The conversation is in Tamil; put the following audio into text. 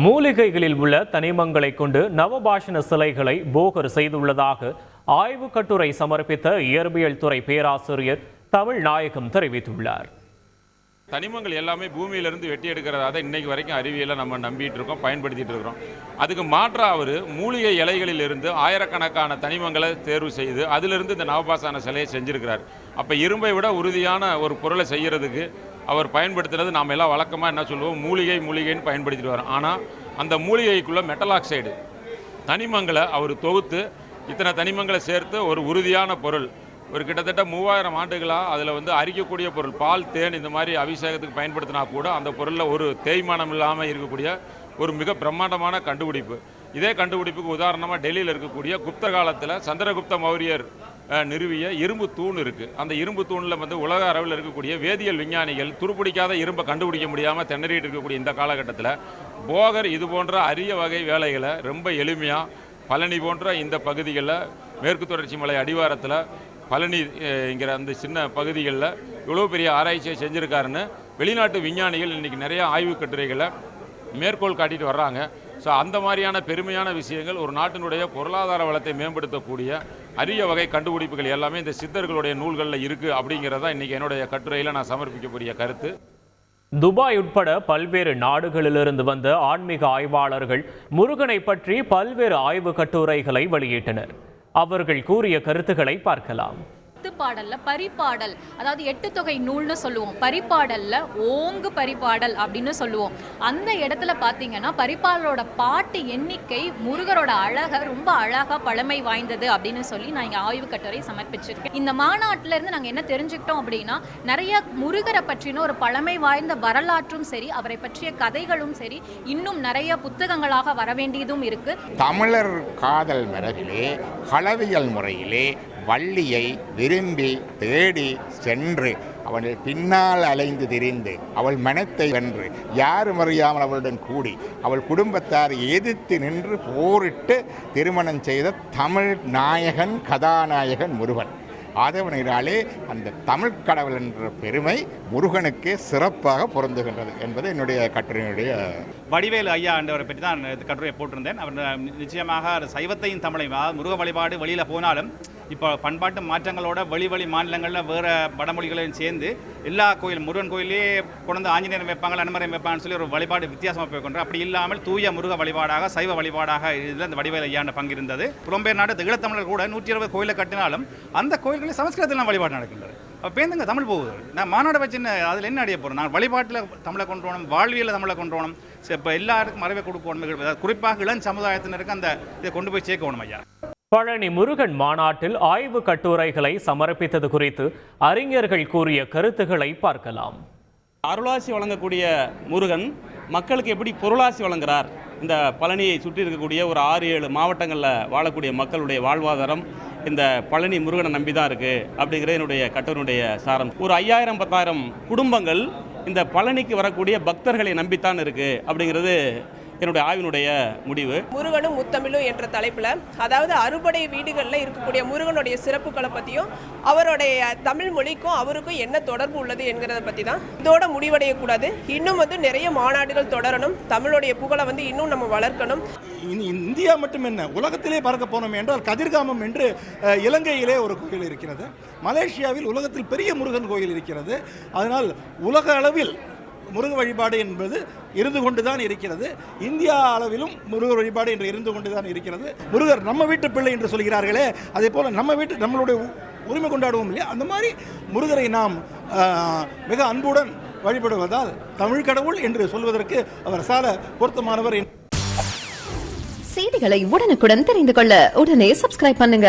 மூலிகைகளில் உள்ள தனிமங்களை கொண்டு நவபாஷண சிலைகளை போகர் செய்துள்ளதாக ஆய்வு கட்டுரை சமர்ப்பித்த இயற்பியல் துறை பேராசிரியர் தமிழ் நாயகம் தெரிவித்துள்ளார். தனிமங்கள் எல்லாமே பூமியிலிருந்து வெட்டி எடுக்கிறதா தான் இன்னைக்கு வரைக்கும் அறிவியலை நம்ம நம்பிட்டு இருக்கோம் பயன்படுத்திட்டு இருக்கிறோம் அதுக்கு மாற்றாக அவர் மூலிகை இலைகளிலிருந்து ஆயிரக்கணக்கான தனிமங்களை தேர்வு செய்து அதிலிருந்து இந்த நவபாசான சிலையை செஞ்சுருக்கிறார். அப்போ இரும்பை விட உறுதியான ஒரு பொருளை செய்கிறதுக்கு அவர் பயன்படுத்துறது நாம் எல்லாம் வழக்கமாக என்ன சொல்லுவோம்? மூலிகை மூலிகைன்னு பயன்படுத்திட்டு வரோம். ஆனால் அந்த மூலிகைக்குள்ளே மெட்டல் ஆக்சைடு தனிமங்களை அவர் தொகுத்து இத்தனை தனிமங்களை சேர்த்து ஒரு உறுதியான பொருள். ஒரு கிட்டத்தட்ட மூவாயிரம் ஆண்டுகளாக அதில் வந்து அரிக்கக்கூடிய பொருள். பால் தேன் இந்த மாதிரி அபிஷேகத்துக்கு பயன்படுத்தினா கூட அந்த பொருளில் ஒரு தேய்மானம் இல்லாமல் இருக்கக்கூடிய ஒரு மிக பிரம்மாண்டமான கண்டுபிடிப்பு. இதே கண்டுபிடிப்புக்கு உதாரணமாக டெல்லியில் இருக்கக்கூடிய குப்த காலத்தில் சந்திரகுப்த மௌரியர் நிறுவிய இரும்பு தூண் இருக்குது அந்த இரும்பு தூணில் வந்து உலக அளவில் இருக்கக்கூடிய வேதியியல் விஞ்ஞானிகள் துருப்பிடிக்காத இரும்பை கண்டுபிடிக்க முடியாமல் திணறிட்டு இருக்கக்கூடிய இந்த காலகட்டத்தில் போகர் இது போன்ற அரிய வகை வேலைகளை ரொம்ப எளிமையாக பழனி போன்ற இந்த பகுதிகளில் மேற்கு தொடர்ச்சி மலை அடிவாரத்தில் பழனி என்கிற அந்த சின்ன பகுதிகளில் இவ்வளோ பெரிய ஆராய்ச்சியை செஞ்சுருக்காருன்னு வெளிநாட்டு விஞ்ஞானிகள் இன்றைக்கி நிறையா ஆய்வுக் கட்டுரைகளை மேற்கோள் காட்டிட்டு வர்றாங்க. ஸோ அந்த மாதிரியான பெருமையான விஷயங்கள் ஒரு நாட்டினுடைய பொருளாதார வளத்தை மேம்படுத்தக்கூடிய அரிய வகை கண்டுபிடிப்புகள் எல்லாமே இந்த சித்தர்களுடைய நூல்களில் இருக்குது அப்படிங்கிறதா இன்றைக்கி என்னுடைய கட்டுரையில் நான் சமர்ப்பிக்கக்கூடிய கருத்து. துபாய் உட்பட பல்வேறு நாடுகளிலிருந்து வந்த ஆன்மீக ஆய்வாளர்கள் முருகனை பற்றி பல்வேறு ஆய்வு கட்டுரைகளை வெளியிட்டனர். அவர்கள் கூறிய கருத்துக்களை பார்க்கலாம். பத்து பாடல்ல பரிபாடல் அதாவது எட்டு தொகை நூல்னு சொல்லுவோம். பரிபாடல்ல ஓங்கு பரிபாடல் அப்படின்னு சொல்லுவோம். அந்த இடத்துல பாத்தீங்கன்னா பரிபாடலோட பாட்டு எண்ணிக்கை முருகரோட அழக ரொம்ப அழகா பழமை வாய்ந்தது அப்படின்னு சொல்லி நான் இங்க ஆய்வு கட்டுரை சமர்ப்பிச்சிருக்கேன். இந்த மாநாட்டுல இருந்து நாங்க என்ன தெரிஞ்சுக்கிட்டோம் அப்படின்னா நிறைய முருகரை பற்றின ஒரு பழமை வாய்ந்த வரலாற்றும் சரி அவரை பற்றிய கதைகளும் சரி இன்னும் நிறைய புத்தகங்களாக வர வேண்டியதும் இருக்கு. தமிழர் காதல் மரபிலே களவியல் முறையிலே வள்ளியை விரும்பி தேடி சென்று அவள் பின்னால் அலைந்து திரிந்து அவள் மனத்தை வென்று யாரும் அறியாமல் அவளுடன் கூடி அவள் குடும்பத்தார் எதிர்த்து நின்று போரிட்டு திருமணம் செய்த தமிழ் நாயகன் கதாநாயகன் முருகன். ஆதவனாலே அந்த தமிழ் கடவுள் என்ற பெருமை முருகனுக்கே சிறப்பாக பொருந்துகின்றது என்பது என்னுடைய கட்டுரையினுடைய வடிவேலு ஐயா என்றவரை பற்றி தான் கட்டுரையை போட்டிருந்தேன். அவர் நிச்சயமாக சைவத்தையும் தமிழையும் முருக வழிபாடு வெளியில் போனாலும் இப்போ பண்பாட்டு மாற்றங்களோட வெளி வெளி மாநிலங்களில் வேறு வடமொழிகளையும் சேர்ந்து எல்லா கோயில் முருகன் கோயிலே கொண்டு ஆஞ்சநேயர் வைப்பாங்க அனுமரம் வைப்பாங்கன்னு சொல்லி ஒரு வழிபாடு வித்தியாசமாக போய் கொண்டு அப்படி இல்லாமல் தூய முருக வழிபாடாக சைவ வழிபாடாக இதில் இந்த வடிவேல் ஐயாண்ட பங்கு இருந்தது. புலம்பெயர் நாடு ஈழத்தமிழர் கூட நூற்றி இருபது கோயிலை கட்டினாலும் அந்த கோயில்களில் சமஸ்கிருதத்தில் வழிபாடு நடக்கின்றது. அப்போ பேருந்துங்க தமிழ் போகுது. நான் மாநாடு வச்சு என்ன அதில் என்ன அடைய போகிறோம் நான் வழிபாட்டில் தமிழை கொண்டு வரணும் வாழ்வியலில் தமிழை கொண்டு வரணும். இப்போ எல்லாருக்கும் மறைவை கொடுக்கணும். குறிப்பாக இளம் சமுதாயத்தினருக்கு அந்த இதை கொண்டு போய் சேர்க்கணும் ஐயா. பழனி முருகன் மாநாட்டில் ஆய்வு கட்டுரைகளை சமர்ப்பித்தது குறித்து அறிஞர்கள் கூறிய கருத்துக்களை பார்க்கலாம். அருளாசி வழங்கக்கூடிய முருகன் மக்களுக்கு எப்படி பொருளாசி வழங்குறார்? இந்த பழனியை சுற்றி இருக்கக்கூடிய ஒரு ஆறு ஏழு மாவட்டங்களில் வாழக்கூடிய மக்களுடைய வாழ்வாதாரம் இந்த பழனி முருகனை நம்பி தான் இருக்குது அப்படிங்கிறது என்னுடைய கட்டுரையினுடைய சாரம். ஒரு ஐயாயிரம் பத்தாயிரம் குடும்பங்கள் இந்த பழனிக்கு வரக்கூடிய பக்தர்களை நம்பித்தான் இருக்குது அப்படிங்கிறது என்னுடைய ஆய்வினுடைய முடிவு. முருகனும் முத்தமிழும் என்ற தலைப்பில் அதாவது அறுபடை வீடுகளில் இருக்கக்கூடிய முருகனுடைய சிறப்புகளை பற்றியும் அவருடைய தமிழ் மொழிக்கும் அவருக்கும் என்ன தொடர்பு உள்ளது என்கிறத பற்றி தான் இதோட முடிவடையக்கூடாது. இன்னும் வந்து நிறைய மாநாடுகள் தொடரணும். தமிழுடைய புகழை வந்து இன்னும் நம்ம வளர்க்கணும். இந்தியா மட்டும் என்ன உலகத்திலே பார்க்க போனோம் என்றால் கதிர்காமம் என்று இலங்கையிலே ஒரு கோயில் இருக்கிறது. மலேசியாவில் உலகத்தில் பெரிய முருகன் கோயில் இருக்கிறது. அதனால் உலக அளவில் முருக வழிபாடு என்பது இருந்து கொண்டு தான் இருக்கிறது. இந்தியா அளவிலும் முருகர் வழிபாடு என்று இருந்து கொண்டு தான் இருக்கிறது. முருகர் நம்ம வீட்டு பிள்ளை என்று சொல்கிறார்களே அதே போல் நம்ம வீட்டு நம்மளுடைய உ- உரிமை கொண்டாடுவோம் இல்லையா? அந்த மாதிரி முருகரை நாம் ஆஹ், மிக அன்புடன் வழிபடுவதால் தமிழ் கடவுள் என்று சொல்வதற்கு அவர் சால பொருத்தமானவர் செய்திகளை உடனுக்குடன் தெரிந்து கொள்ள உடனே சப்ஸ்கிரைப் பண்ணுங்க.